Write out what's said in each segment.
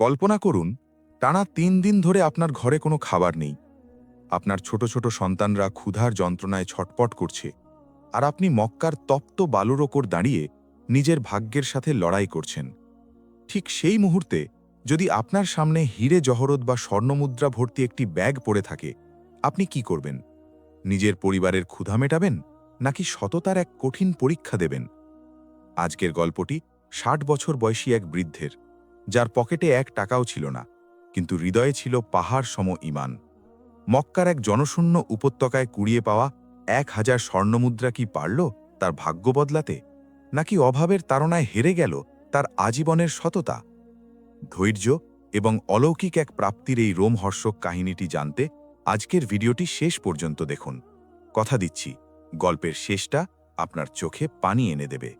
কল্পনা করুন, টানা তিন দিন ধরে আপনার ঘরে কোনো খাবার নেই। আপনার ছোট ছোট সন্তানরা ক্ষুধার যন্ত্রণায় ছটপট করছে আর আপনি মক্কার তপ্ত বালুর ওপর দাঁড়িয়ে নিজের ভাগ্যের সাথে লড়াই করছেন। ঠিক সেই মুহূর্তে যদি আপনার সামনে হিরে জহরত বা স্বর্ণমুদ্রা ভর্তি একটি ব্যাগ পড়ে থাকে, আপনি কি করবেন? নিজের পরিবারের ক্ষুধা মেটাবেন নাকি সততার এক কঠিন পরীক্ষা দেবেন? আজকের গল্পটি ষাট বছর বয়সী এক বৃদ্ধের। যার পকেটে এক টাকাও ছিল না, কিন্তু হৃদয়ে ছিল পাহাড় সম ইমান। মক্কার এক জনশূন্য উপত্যকায় কুড়িয়ে পাওয়া এক হাজার স্বর্ণমুদ্রা কি পারল তার ভাগ্য বদলাতে, নাকি অভাবের তাড়নায় হেরে গেল তার আজীবনের সততা? ধৈর্য এবং অলৌকিক এক প্রাপ্তির এই রোমহর্ষক কাহিনীটি জানতে আজকের ভিডিওটি শেষ পর্যন্ত দেখুন। কথা দিচ্ছি, গল্পের শেষটা আপনার চোখে পানি এনে দেবে।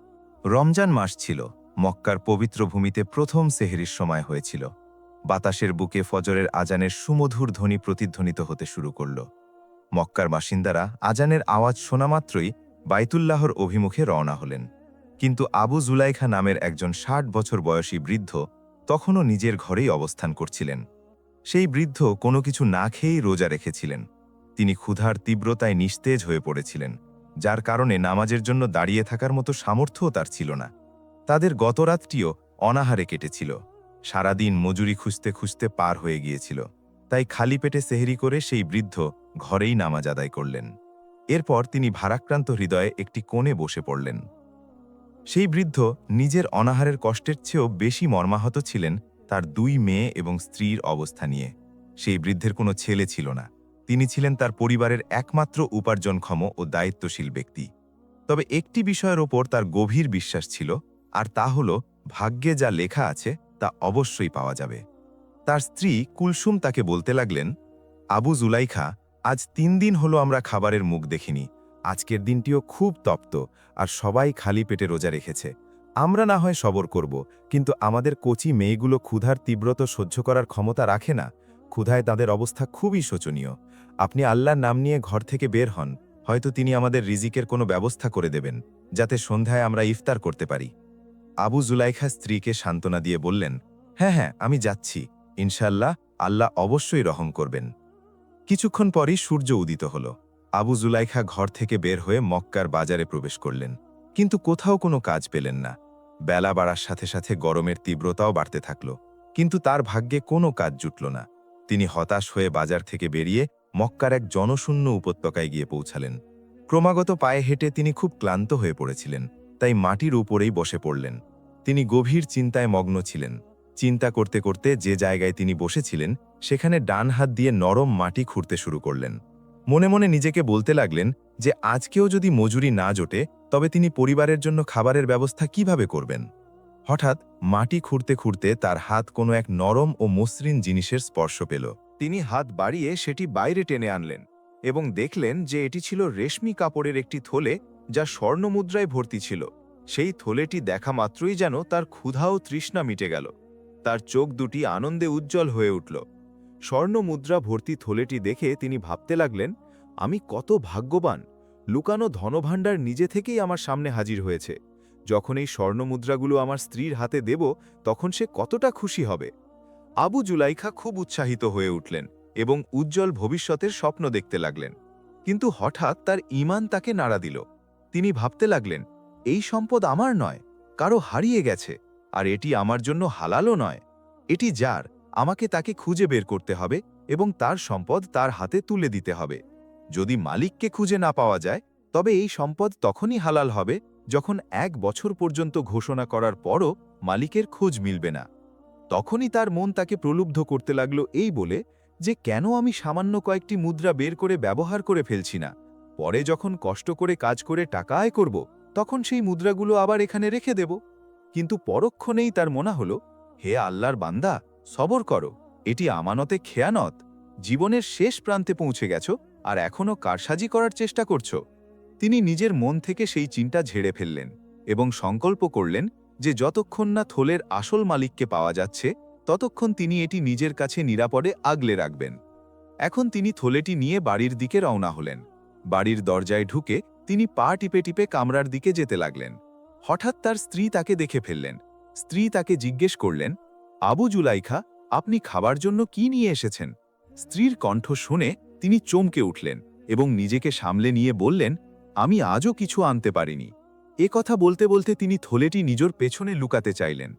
রমজান মাস ছিল। মক্কার পবিত্র ভূমিতে প্রথম সেহেরির সময় হয়েছিল। বাতাসের বুকে ফজরের আজানের সুমধুর ধ্বনি প্রতিধ্বনিত হতে শুরু করল। মক্কার বাসিন্দারা আজানের আওয়াজ শোনা মাত্রই বাইতুল্লাহর অভিমুখে রওনা হলেন। কিন্তু আবু জুলাইখা নামের একজন ষাট বছর বয়সী বৃদ্ধ তখনও নিজের ঘরেই অবস্থান করছিলেন। সেই বৃদ্ধ কোনো কিছু না খেয়েই রোজা রেখেছিলেন। তিনি ক্ষুধার তীব্রতায় নিস্তেজ হয়ে পড়েছিলেন, যার কারণে নামাজের জন্য দাঁড়িয়ে থাকার মতো সামর্থ্যও তার ছিল না। তাদের গতরাতটিও অনাহারে কেটেছিল। সারাদিন মজুরি খুঁজতে খুঁজতে পার হয়ে গিয়েছিল। তাই খালি পেটে সেহেরি করে সেই বৃদ্ধ ঘরেই নামাজ আদায় করলেন। এরপর তিনি ভারাক্রান্ত হৃদয়ে একটি কোণে বসে পড়লেন। সেই বৃদ্ধ নিজের অনাহারের কষ্টের চেয়েও বেশি মর্মাহত ছিলেন তার দুই মেয়ে এবং স্ত্রীর অবস্থা নিয়ে। সেই বৃদ্ধের কোনো ছেলে ছিল না। তিনি ছিলেন তার পরিবারের একমাত্র উপার্জনক্ষম ও দায়িত্বশীল ব্যক্তি। তবে একটি বিষয়ের ওপর তার গভীর বিশ্বাস ছিল আর তা হল, ভাগ্যে যা লেখা আছে, তা অবশ্যই পাওয়া যাবে। তার স্ত্রী কুলসুম তাকে বলতে লাগলেন, আবু জুলাইখা, আজ তিন দিন হলো আমরা খাবারের মুখ দেখিনি। আজকের দিনটিও খুব তপ্ত, আর সবাই খালি পেটে রোজা রেখেছে। আমরা না হয় সবর করব, কিন্তু আমাদের কচি মেয়েগুলো ক্ষুধার তীব্রত সহ্য করার ক্ষমতা রাখে না। ক্ষুধায় তাদের অবস্থা খুবই শোচনীয়। আপনি আল্লাহর নাম নিয়ে ঘর থেকে বের হন, হয়তো তিনি আমাদের রিজিকের কোনো ব্যবস্থা করে দেবেন, যাতে সন্ধ্যায় আমরা ইফতার করতে পারি। আবু জুলাইখা স্ত্রীকে সান্ত্বনা দিয়ে বললেন হ্যাঁ হ্যাঁ আমি যাচ্ছি। ইনশাল্লাহ আল্লাহ অবশ্যই রহম করবেন। কিছুক্ষণ পরই সূর্য উদিত হল। আবু জুলাইখা ঘর থেকে বের হয়ে মক্কার বাজারে প্রবেশ করলেন। কিন্তু কোথাও কোনো কাজ পেলেন না। বেলা বাড়ার সাথে সাথে গরমের তীব্রতাও বাড়তে থাকল। কিন্তু তার ভাগ্যে কোনো কাজ জুটল না। তিনি হতাশ হয়ে বাজার থেকে বেরিয়ে মক্কার এক জনশূন্য উপত্যকায় গিয়ে পৌঁছালেন। ক্রমাগত পায়ে হেঁটে তিনি খুব ক্লান্ত হয়ে পড়েছিলেন। তাই মাটির উপরেই বসে পড়লেন। তিনি গভীর চিন্তায় মগ্ন ছিলেন। চিন্তা করতে করতে যে জায়গায় তিনি বসেছিলেন, সেখানে ডান হাত দিয়ে নরম মাটি খুঁড়তে শুরু করলেন। মনে মনে নিজেকে বলতে লাগলেন যে, আজকেও যদি মজুরি না জোটে, তবে তিনি পরিবারের জন্য খাবারের ব্যবস্থা কীভাবে করবেন? হঠাৎ মাটি খুঁড়তে খুঁড়তে তার হাত কোনো এক নরম ও মসৃণ জিনিসের স্পর্শ পেল। তিনি হাত বাড়িয়ে সেটি বাইরে টেনে আনলেন এবং দেখলেন যে এটি ছিল রেশমি কাপড়ের একটি থলে যা স্বর্ণমুদ্রায় ভর্তি ছিল। সেই থলেটি দেখা মাত্রই যেন তার ক্ষুধা ও তৃষ্ণা মিটে গেল। তার চোখ দুটি আনন্দে উজ্জ্বল হয়ে উঠল। স্বর্ণমুদ্রা ভর্তি থলেটি দেখে তিনি ভাবতে লাগলেন, আমি কত ভাগ্যবান! লুকানো ধনভাণ্ডার নিজে থেকেই আমার সামনে হাজির হয়েছে। যখন এই স্বর্ণমুদ্রাগুলো আমার স্ত্রীর হাতে দেব, তখন সে কতটা খুশি হবে! আবু জুলাইখা খুব উৎসাহিত হয়ে উঠলেন এবং উজ্জ্বল ভবিষ্যতের স্বপ্ন দেখতে লাগলেন। কিন্তু হঠাৎ তার ইমান তাকে নাড়া দিল। তিনি ভাবতে লাগলেন, এই সম্পদ আমার নয়, কারও হারিয়ে গেছে, আর এটি আমার জন্য হালালও নয়। এটি যার, আমাকে তাকে খুঁজে বের করতে হবে এবং তার সম্পদ তার হাতে তুলে দিতে হবে। যদি মালিককে খুঁজে না পাওয়া যায়, তবে এই সম্পদ তখনই হালাল হবে যখন এক বছর পর্যন্ত ঘোষণা করার পরও মালিকের খোঁজ মিলবে না। তখনই তার মন তাকে প্রলুব্ধ করতে লাগল এই বলে যে কেন আমি সামান্য কয়েকটি মুদ্রা বের করে ব্যবহার করে ফেলছি না? পরে যখন কষ্ট করে কাজ করে টাকা আয় করব, তখন সেই মুদ্রাগুলো আবার এখানে রেখে দেব। কিন্তু পরক্ষণেই তার মনে হলো, হে আল্লাহর বান্দা, সবর করো, এটি আমানতে খেয়ানত। জীবনের শেষ প্রান্তে পৌঁছে গেছো আর এখনও কারসাজি করার চেষ্টা করছ। তিনি নিজের মন থেকে সেই চিন্তা ঝেড়ে ফেললেন এবং সংকল্প করলেন যে যতক্ষণ না থলের আসল মালিককে পাওয়া যাচ্ছে, ততক্ষণ তিনি এটি নিজের কাছে নিরাপদে আগলে রাখবেন। এখন তিনি থলেটি নিয়ে বাড়ির দিকে রওনা হলেন। বাড়ির দরজায় ঢুকে তিনি পা টিপে টিপে কামরার দিকে যেতে লাগলেন। হঠাৎ তার স্ত্রী তাকে দেখে ফেললেন। স্ত্রী তাকে জিজ্ঞেস করলেন, আবু জুলাইখা, আপনি খাবার জন্য কি নিয়ে এসেছেন? স্ত্রীর কণ্ঠ শুনে তিনি চমকে উঠলেন এবং নিজেকে সামলে নিয়ে বললেন, আমি আজও কিছু আনতে পারিনি। এ কথা বলতে বলতে তিনি থলেটি নিজের পেছনে লুকাতে চাইলেন।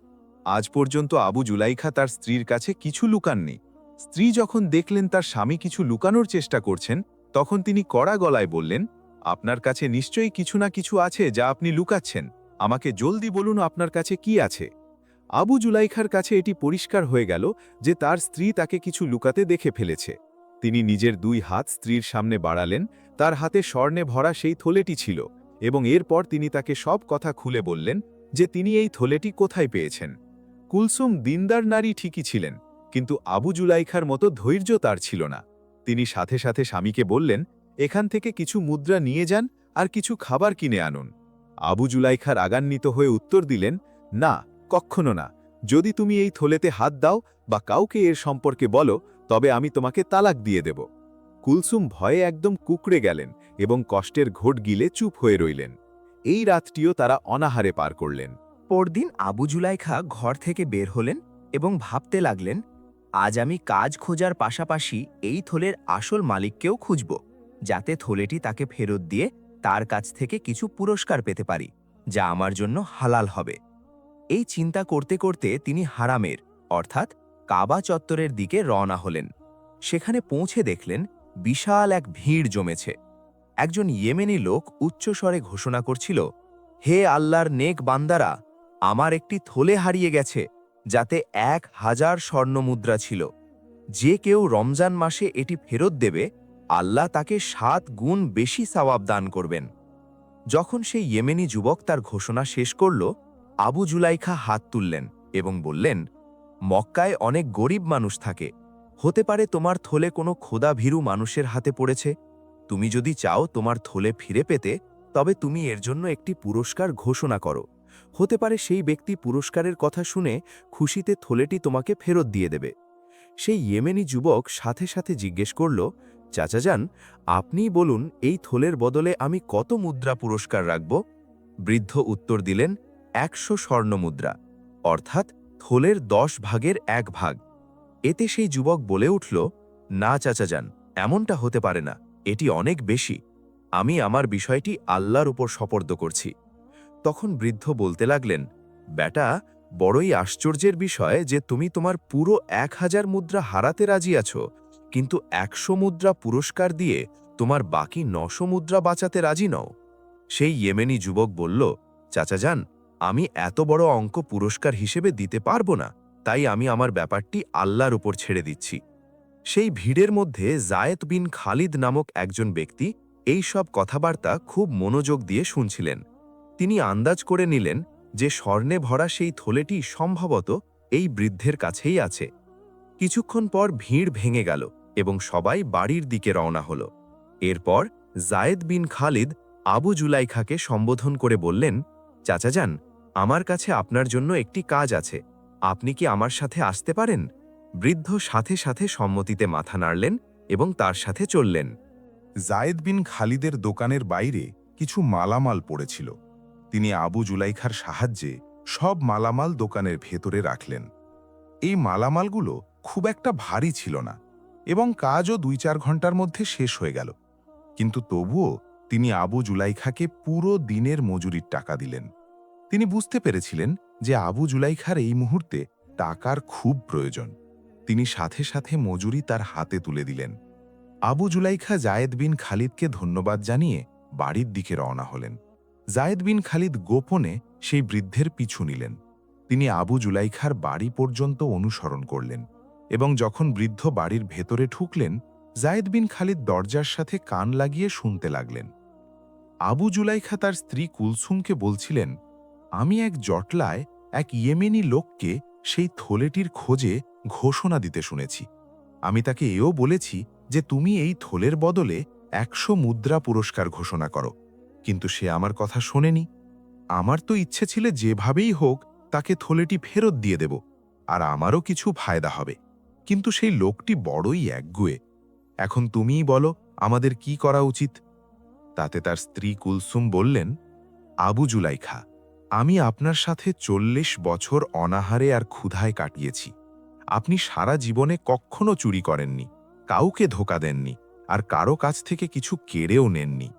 আজ পর্যন্ত আবু জুলাইখা তার স্ত্রীর কাছে কিছু লুকাননি। স্ত্রী যখন দেখলেন তার স্বামী কিছু লুকানোর চেষ্টা করছেন তখন তিনি কড়া গলায় বললেন, আপনার কাছে নিশ্চয়ই কিছু না কিছু আছে যা আপনি লুকাচ্ছেন। আমাকে জলদি বলুন আপনার কাছে কি আছে? আবু জুলাইখার কাছে এটি পরিষ্কার হয়ে গেল যে তার স্ত্রী তাকে কিছু লুকাতে দেখে ফেলেছে। তিনি নিজের দুই হাত স্ত্রীর সামনে বাড়ালেন, তার হাতে স্বর্ণে ভরা সেই থলেটি ছিল এবং এরপর তিনি তাকে সব কথা খুলে বললেন যে তিনি এই থলেটি কোথায় পেয়েছেন। কুলসুম দিনদার নারী ঠিকই ছিলেন, কিন্তু আবু জুলাইখার মতো ধৈর্য তার ছিল না। তিনি সাথে সাথে স্বামীকে বললেন, এখান থেকে কিছু মুদ্রা নিয়ে যান আর কিছু খাবার কিনে আনুন। আবু জুলাইখা রাগান্বিত হয়ে উত্তর দিলেন, না কক্ষনো না। যদি তুমি এই থলেতে হাত দাও বা কাউকে এর সম্পর্কে বলো, তবে আমি তোমাকে তালাক দিয়ে দেব। কুলসুম ভয়ে একদম কুকড়ে গেলেন এবং কষ্টের ঘোট গিলে চুপ হয়ে রইলেন। এই রাতটিও তারা অনাহারে পার করলেন। পরদিন আবু জুলাইখা ঘর থেকে বের হলেন এবং ভাবতে লাগলেন আজ আমি কাজ খোঁজার পাশাপাশি এই থলের আসল মালিককেও খুঁজব, যাতে থলেটি তাকে ফেরত দিয়ে তার কাছ থেকে কিছু পুরস্কার পেতে পারি, যা আমার জন্য হালাল হবে। এই চিন্তা করতে করতে তিনি হারামের, অর্থাৎ কাবা চত্বরের দিকে রওনা হলেন। সেখানে পৌঁছে দেখলেন বিশাল এক ভিড় জমেছে। একজন ইয়েমেনি লোক উচ্চস্বরে ঘোষণা করছিল, হে আল্লাহর নেক বান্দারা, আমার একটি থলে হারিয়ে গেছে যাতে এক হাজার স্বর্ণমুদ্রা ছিল। যে কেউ রমজান মাসে এটি ফেরত দেবে, আল্লাহ তাকে সাত গুণ বেশি সওয়াব দান করবেন। যখন সেই ইয়েমেনি যুবক তার ঘোষণা শেষ করল, আবু জুলাইখা হাত তুললেন এবং বললেন, মক্কায় অনেক গরিব মানুষ থাকে। হতে পারে তোমার থলে কোনো খোদা ভীরু মানুষের হাতে পড়েছে। তুমি যদি চাও তোমার থলে ফিরে পেতে, তবে তুমি এর জন্য একটি পুরস্কার ঘোষণা করো। হতে পারে সেই ব্যক্তি পুরস্কারের কথা শুনে খুশিতে থলেটি তোমাকে ফেরত দিয়ে দেবে। সেই ইয়েমেনি যুবক সাথে সাথে জিজ্ঞেস করল চাচাজান আপনিই বলুন, এই থলের বদলে আমি কত মুদ্রা পুরস্কার রাখব? বৃদ্ধ উত্তর দিলেন, একশো স্বর্ণ মুদ্রা, অর্থাৎ থলের দশ ভাগের এক ভাগ। এতে সেই যুবক বলে উঠল, না চাচা যান, এমনটা হতে পারে না, এটি অনেক বেশি। আমি আমার বিষয়টি আল্লাহর উপর সপর্দ করছি। তখন বৃদ্ধ বলতে লাগলেন বেটা বড়ই আশ্চর্যের বিষয় যে তুমি তোমার পুরো এক হাজার মুদ্রা হারাতে রাজি আছো, কিন্তু একশো মুদ্রা পুরস্কার দিয়ে তোমার বাকি নশো মুদ্রা বাঁচাতে রাজি নও। সেই ইয়েমেনি যুবক বলল, চাচা যান, আমি এত বড় অঙ্ক পুরস্কার হিসেবে দিতে পারব না, তাই আমি আমার ব্যাপারটি আল্লাহর উপর ছেড়ে দিচ্ছি। সেই ভিড়ের মধ্যে জায়েদ বিন খালিদ নামক একজন ব্যক্তি এই সব কথাবার্তা খুব মনোযোগ দিয়ে শুনছিলেন। তিনি আন্দাজ করে নিলেন যে স্বর্ণে ভরা সেই থলেটি সম্ভবত এই বৃদ্ধের কাছেই আছে। কিছুক্ষণ পর ভিড় ভেঙে গেল এবং সবাই বাড়ির দিকে রওনা হল। এরপর জায়েদ বিন খালিদ আবু জুলাইখাকে সম্বোধন করে বললেন চাচাজান আমার কাছে আপনার জন্য একটি কাজ আছে। আপনি কি আমার সাথে আসতে পারেন? বৃদ্ধ সাথে সাথে সম্মতিতে মাথা নাড়লেন এবং তার সাথে চললেন। জায়েদ বিন খালিদের দোকানের বাইরে কিছু মালামাল পড়েছিল। তিনি আবু জুলাইখার সাহায্যে সব মালামাল দোকানের ভেতরে রাখলেন। এই মালামালগুলো খুব একটা ভারী ছিল না এবং কাজও দুই চার ঘণ্টার মধ্যে শেষ হয়ে গেল। কিন্তু তবুও তিনি আবু জুলাইখাকে পুরো দিনের মজুরির টাকা দিলেন। তিনি বুঝতে পেরেছিলেন যে আবু জুলাইখার এই মুহূর্তে টাকার খুব প্রয়োজন। তিনি সাথে সাথে মজুরি তার হাতে তুলে দিলেন। আবু জুলাইখা জায়েদ বিন খালিদকে ধন্যবাদ জানিয়ে বাড়ির দিকে রওনা হলেন। জায়েদ বিন খালিদ গোপনে সেই বৃদ্ধের পিছু নিলেন। তিনি আবু জুলাইখার বাড়ি পর্যন্ত অনুসরণ করলেন এবং যখন বৃদ্ধ বাড়ির ভেতরে ঢুকলেন, জায়েদ বিন খালিদ দরজার সাথে কান লাগিয়ে শুনতে লাগলেন। আবু জুলাইখা তার স্ত্রী কুলসুমকে বলছিলেন, আমি এক জটলায় এক ইয়েমেনি লোককে সেই থলেটির খোঁজে ঘোষণা দিতে শুনেছি। আমি তাকে এও বলেছি যে তুমি এই থলের বদলে একশো মুদ্রা পুরস্কার ঘোষণা করো। কিন্তু সে আমার কথা শোনেনি। আমার তো ইচ্ছে ছিল যেভাবেই হোক তাকে থলেটি ফেরত দিয়ে দেব, আর আমারও কিছু ফায়দা হবে। কিন্তু সেই লোকটি বড়ই একগুয়ে। এখন তুমিই বলো, আমাদের কি করা উচিত? তাতে তার স্ত্রী কুলসুম বললেন, আবু জুলাইখা, আমি আপনার সাথে চল্লিশ বছর অনাহারে আর ক্ষুধায় কাটিয়েছি। আপনি সারা জীবনে কখনো চুরি করেননি, কাউকে ধোকা দেননি, আর কারও কাছ থেকে কিছু কেড়েও নেননি।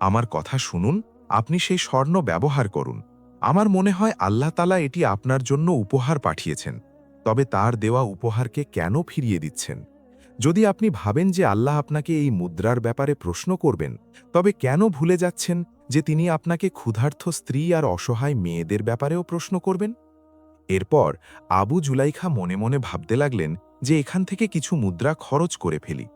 আমার কথা শুনুন, আপনি সেই স্বর্ণ ব্যবহার করুন। আমার মনে হয় আল্লাহ তালা এটি আপনার জন্য উপহার পাঠিয়েছেন, তবে তার দেওয়া উপহারকে কেন ফিরিয়ে দিচ্ছেন? যদি আপনি ভাবেন যে আল্লাহ আপনাকে এই মুদ্রার ব্যাপারে প্রশ্ন করবেন, তবে কেন ভুলে যাচ্ছেন যে তিনি আপনাকে ক্ষুধার্থ স্ত্রী আর অসহায় মেয়েদের ব্যাপারেও প্রশ্ন করবেন? এরপর আবু জুলাইখা মনে মনে ভাবতে লাগলেন যে এখান থেকে কিছু মুদ্রা খরচ করে ফেলি,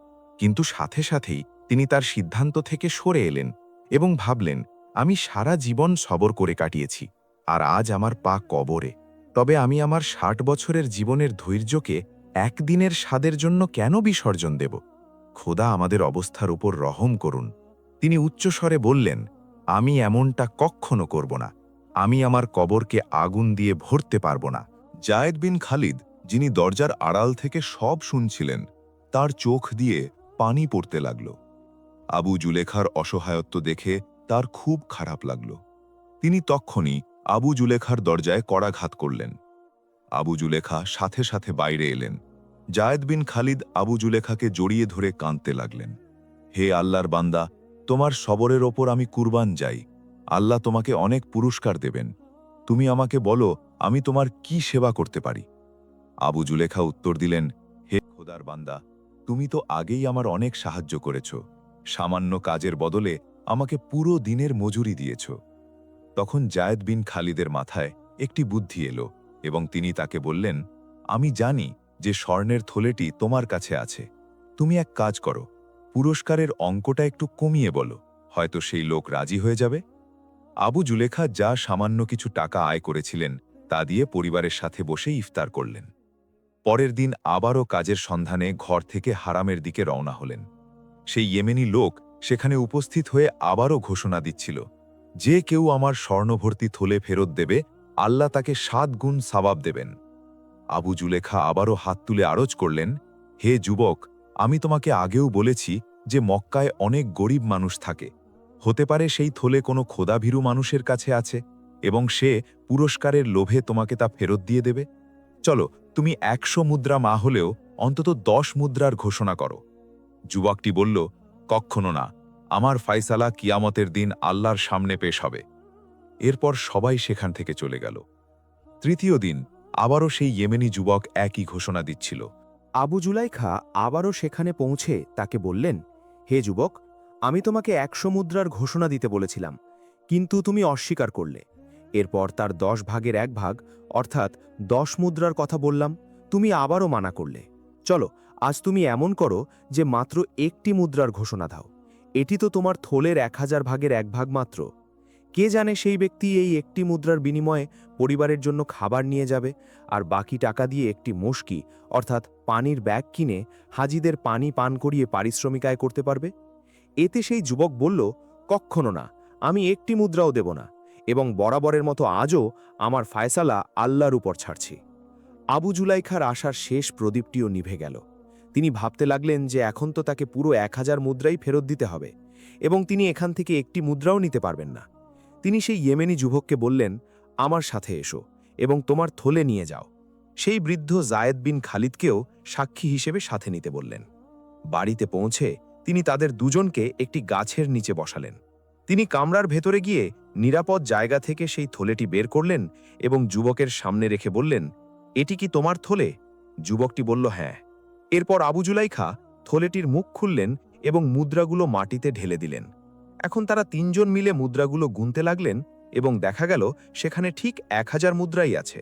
কিন্তু সাথে সাথেই তিনি তার সিদ্ধান্ত থেকে সরে এলেন। এবং ভাবলেন, আমি সারা জীবন সবর করে কাটিয়েছি, আর আজ আমার পা কবরে। তবে আমি আমার ষাট বছরের জীবনের ধৈর্যকে একদিনের স্বাদের জন্য কেন বিসর্জন দেব? খোদা আমাদের অবস্থার উপর রহম করুন। তিনি উচ্চস্বরে বললেন, আমি এমনটা কক্ষণও করব না। আমি আমার কবরকে আগুন দিয়ে ভরতে পারব না। জায়েদ বিন খালিদ, যিনি দরজার আড়াল থেকে সব শুনছিলেন, তার চোখ দিয়ে পানি পড়তে লাগল। আবু জুলেখার অসহায়ত্ব দেখে তার খুব খারাপ লাগল। তিনি তক্ষণই আবু জুলেখার দরজায় কড়াঘাত করলেন। আবু জুলেখা সাথে সাথে বাইরে এলেন। জায়েদ বিন খালিদ আবু জুলেখাকে জড়িয়ে ধরে কাঁদতে লাগলেন। হে আল্লাহর বান্দা, তোমার সবরের ওপর আমি কুরবান যাই। আল্লাহ তোমাকে অনেক পুরস্কার দেবেন। তুমি আমাকে বলো, আমি তোমার কি সেবা করতে পারি? আবু জুলেখা উত্তর দিলেন, হে খোদার বান্দা, তুমি তো আগেই আমার অনেক সাহায্য করেছ। সামান্য কাজের বদলে আমাকে পুরো দিনের মজুরি দিয়েছ। তখন জায়েদ বিন খালিদের মাথায় একটি বুদ্ধি এলো এবং তিনি তাকে বললেন, আমি জানি যে স্বর্ণের থলেটি তোমার কাছে আছে। তুমি এক কাজ করো, পুরস্কারের অঙ্কটা একটু কমিয়ে বলো, হয়তো সেই লোক রাজি হয়ে যাবে। আবু জুলেখা যা সামান্য কিছু টাকা আয় করেছিলেন তা দিয়ে পরিবারের সাথে বসে ইফতার করলেন। পরের দিন আবারও কাজের সন্ধানে ঘর থেকে হারামের দিকে রওনা হলেন। সেই ইয়েমেনি লোক সেখানে উপস্থিত হয়ে আবারও ঘোষণা দিচ্ছিল, যে কেউ আমার স্বর্ণভর্তি থলে ফেরত দেবে, আল্লাহ তাকে সাত গুণ সাবাব দেবেন। আবু জুলেখা আবারও হাত তুলে আরজ করলেন, হে যুবক, আমি তোমাকে আগেও বলেছি যে মক্কায় অনেক গরিব মানুষ থাকে। হতে পারে সেই থলে কোনো খোদাভীরু মানুষের কাছে আছে এবং সে পুরস্কারের লোভে তোমাকে তা ফেরত দিয়ে দেবে? চলো, তুমি একশো মুদ্রা মা হলেও অন্তত দশ মুদ্রার ঘোষণা করো। যুবকটি বলল কক্ষণো না, আমার ফাইসালা কিয়ামতের দিন আল্লাহর সামনে পেশ হবে। এরপর সবাই সেখান থেকে চলে গেল। তৃতীয় দিন আবারও সেই ইয়েমেনি যুবক একই ঘোষণা দিচ্ছিল। আবু জুলাইখা আবারও সেখানে পৌঁছে তাকে বললেন, হে যুবক, আমি তোমাকে একশো মুদ্রার ঘোষণা দিতে বলেছিলাম, কিন্তু তুমি অস্বীকার করলে। এরপর তার দশ ভাগের এক ভাগ, অর্থাৎ দশ মুদ্রার কথা বললাম, তুমি আবারও মানা করলে। চলো আজ তুমি এমন করো যে মাত্র একটি মুদ্রার ঘোষণা দাও। এটি তো তোমার থলের এক হাজার ভাগের এক ভাগ মাত্র। কে জানে সেই ব্যক্তি এই একটি মুদ্রার বিনিময়ে পরিবারের জন্য খাবার নিয়ে যাবে আর বাকি টাকা দিয়ে একটি মুশকি, অর্থাৎ পানির ব্যাগ কিনে হাজিদের পানি পান করিয়ে পারিশ্রমিক আয় করতে পারবে? এতে সেই যুবক বলল, কক্ষণো না, আমি একটি মুদ্রাও দেব না, এবং বরাবরের মতো আজও আমার ফায়সালা আল্লাহর উপর ছাড়ছি। আবু জুলাইখার আশার শেষ প্রদীপটিও নিভে গেল। তিনি ভাবতে লাগলেন যে এখন তো তাকে পুরো এক হাজার মুদ্রাই ফেরত দিতে হবে এবং তিনি এখান থেকে একটি মুদ্রাও নিতে পারবেন না। তিনি সেই ইয়েমেনি যুবককে বললেন, আমার সাথে এসো এবং তোমার থলে নিয়ে যাও। সেই বৃদ্ধ জায়েদ বিন খালিদকেও সাক্ষী হিসেবে সাথে নিতে বললেন। বাড়িতে পৌঁছে তিনি তাদের দুজনকে একটি গাছের নিচে বসালেন। তিনি কামরার ভেতরে গিয়ে নিরাপদ জায়গা থেকে সেই থলেটি বের করলেন এবং যুবকের সামনে রেখে বললেন, এটি কি তোমার থলে? যুবকটি বলল হ্যাঁ। এরপর আবু জুলাইখা থলেটির মুখ খুললেন এবং মুদ্রাগুলো মাটিতে ঢেলে দিলেন। এখন তারা তিনজন মিলে মুদ্রাগুলো গুনতে লাগলেন এবং দেখা গেল সেখানে ঠিক এক হাজার মুদ্রাই আছে।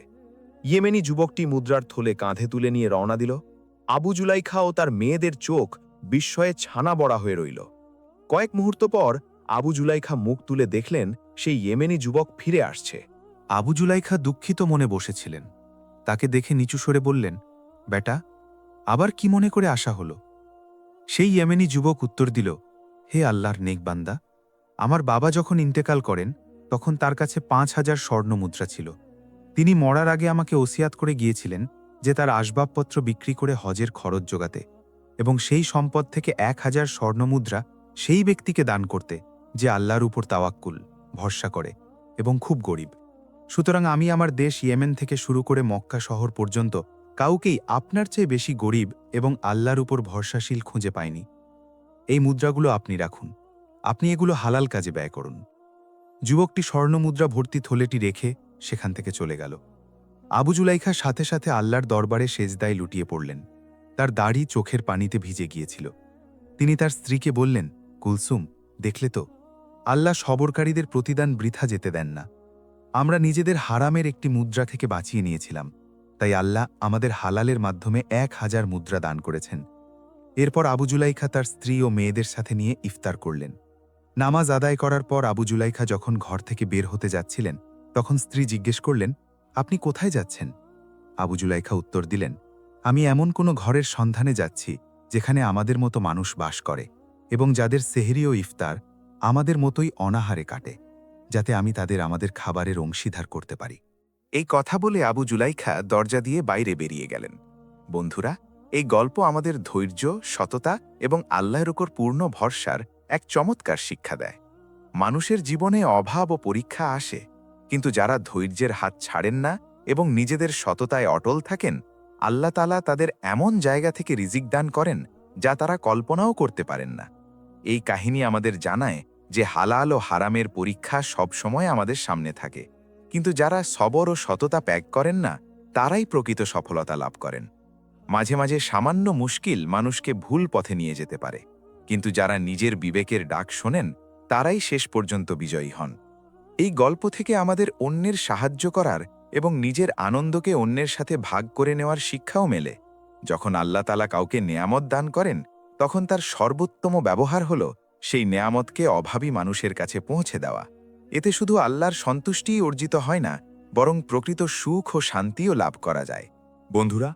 ইয়েমেনি যুবকটি মুদ্রার থলে কাঁধে তুলে নিয়ে রওনা দিল। আবু জুলাইখা ও তার মেয়েদের চোখ বিস্ময়ে ছানা বড়া হয়ে রইল। কয়েক মুহূর্ত পর আবু জুলাইখা মুখ তুলে দেখলেন সেই ইয়েমেনি যুবক ফিরে আসছে। আবু জুলাইখা দুঃখিত মনে বসেছিলেন। তাকে দেখে নিচু সরে বললেন, বেটা আবার কি মনে করে আসা হলো? সেই ইয়েমেনি যুবক উত্তর দিল, হে আল্লাহর নেক বান্দা আমার বাবা যখন ইন্তেকাল করেন, তখন তার কাছে পাঁচ হাজার স্বর্ণ মুদ্রা ছিল। তিনি মরার আগে আমাকে ওসিয়াত করে গিয়েছিলেন যে তার আসবাবপত্র বিক্রি করে হজের খরচ জোগাতে এবং সেই সম্পদ থেকে এক হাজার স্বর্ণমুদ্রা সেই ব্যক্তিকে দান করতে, যে আল্লাহর উপর তাওয়াক্কুল, ভরসা করে এবং খুব গরিব। সুতরাং আমি আমার দেশ ইয়েমেন থেকে শুরু করে মক্কা শহর পর্যন্ত কাউকেই আপনার চেয়ে বেশি গরিব এবং আল্লাহর উপর ভরসাশীল খুঁজে পায়নি। এই মুদ্রাগুলো আপনি রাখুন। আপনি এগুলো হালাল কাজে ব্যয় করুন। যুবকটি স্বর্ণ মুদ্রা ভর্তি থলেটি রেখে সেখান থেকে চলে গেল। আবু জুলাইখার সাথে সাথে আল্লাহর দরবারে সেজদায় লুটিয়ে পড়লেন। তার দাড়ি চোখের পানিতে ভিজে গিয়েছিল। তিনি তার স্ত্রীকে বললেন, কুলসুম, দেখলে তো, আল্লাহ সবরকারীদের প্রতিদান বৃথা যেতে দেন না। আমরা নিজেদের হারামের একটি মুদ্রা থেকে বাঁচিয়ে নিয়েছিলাম। তাই আল্লাহ আমাদের হালালের মাধ্যমে এক হাজার মুদ্রা দান করেছেন। এরপর আবু জুলাইখা তার স্ত্রী ও মেয়েদের সাথে নিয়ে ইফতার করলেন। নামাজ আদায় করার পর আবু জুলাইখা যখন ঘর থেকে বের হতে যাচ্ছিলেন, তখন স্ত্রী জিজ্ঞেস করলেন, আপনি কোথায় যাচ্ছেন? আবু জুলাইখা উত্তর দিলেন, আমি এমন কোনো ঘরের সন্ধানে যাচ্ছি, যেখানে আমাদের মতো মানুষ বাস করে, এবং যাদের সেহরি ও ইফতার আমাদের মতোই অনাহারে কাটে, যাতে আমি তাদের আমাদের খাবারের অংশীদার করতে পারি। এই কথা বলে আবু জুলাইখা দরজা দিয়ে বাইরে বেরিয়ে গেলেন। বন্ধুরা, এই গল্প আমাদের ধৈর্য, সততা এবং আল্লাহর উপর পূর্ণ ভরসার এক চমৎকার শিক্ষা দেয়। মানুষের জীবনে অভাব ও পরীক্ষা আসে, কিন্তু যারা ধৈর্যের হাত ছাড়েন না এবং নিজেদের সততায় অটল থাকেন, আল্লাহ তালা তাদের এমন জায়গা থেকে রিজিক দান করেন যা তারা কল্পনাও করতে পারেন না। এই কাহিনী আমাদের জানায় যে হালাল ও হারামের পরীক্ষা সবসময় আমাদের সামনে থাকে। কিন্তু যারা সবর ও সততা প্যাক করেন না, তারাই প্রকৃত সফলতা লাভ করেন। মাঝে মাঝে সামান্য মুশকিল মানুষকে ভুল পথে নিয়ে যেতে পারে। কিন্তু যারা নিজের বিবেকের ডাক শোনেন, তারাই শেষ পর্যন্ত বিজয়ী হন। এই গল্প থেকে আমাদের অন্যের সাহায্য করার এবং নিজের আনন্দকে অন্যের সাথে ভাগ করে নেওয়ার শিক্ষাও মেলে। যখন আল্লাহ তালা কাউকে নেয়ামত দান করেন, তখন তার সর্বোত্তম ব্যবহার হল সেই নেয়ামতকে অভাবী মানুষের কাছে পৌঁছে দেওয়া। এতে শুধু আল্লাহর সন্তুষ্টিই অর্জিত হয় না, বরং প্রকৃত সুখ ও শান্তিও লাভ করা যায়। বন্ধুরা,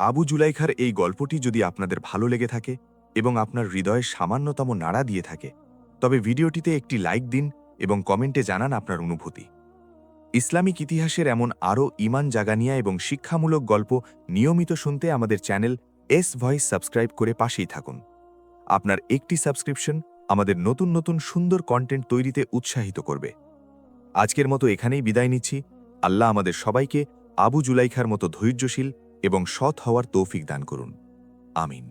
আবু জুলাইখার এই গল্পটি যদি আপনাদের ভালো লেগে থাকে এবং আপনার হৃদয়ে সামান্যতম নাড়া দিয়ে থাকে, তবে ভিডিওটিতে একটি লাইক দিন এবং কমেন্টে জানান আপনার অনুভূতি। ইসলামিক ইতিহাসের এমন আরও ইমান জাগানিয়া এবং শিক্ষামূলক গল্প নিয়মিত শুনতে আমাদের চ্যানেল এস ভয়েস সাবস্ক্রাইব করে পাশেই থাকুন। আপনার একটি সাবস্ক্রিপশন আমাদের নতুন নতুন সুন্দর কন্টেন্ট তৈরিতে উৎসাহিত করবে। আজকের মতো এখানেই বিদায় নিচ্ছি। আল্লাহ আমাদের সবাইকে আবু জুলাইখার মতো ধৈর্যশীল এবং সৎ হওয়ার তৌফিক দান করুন। আমিন।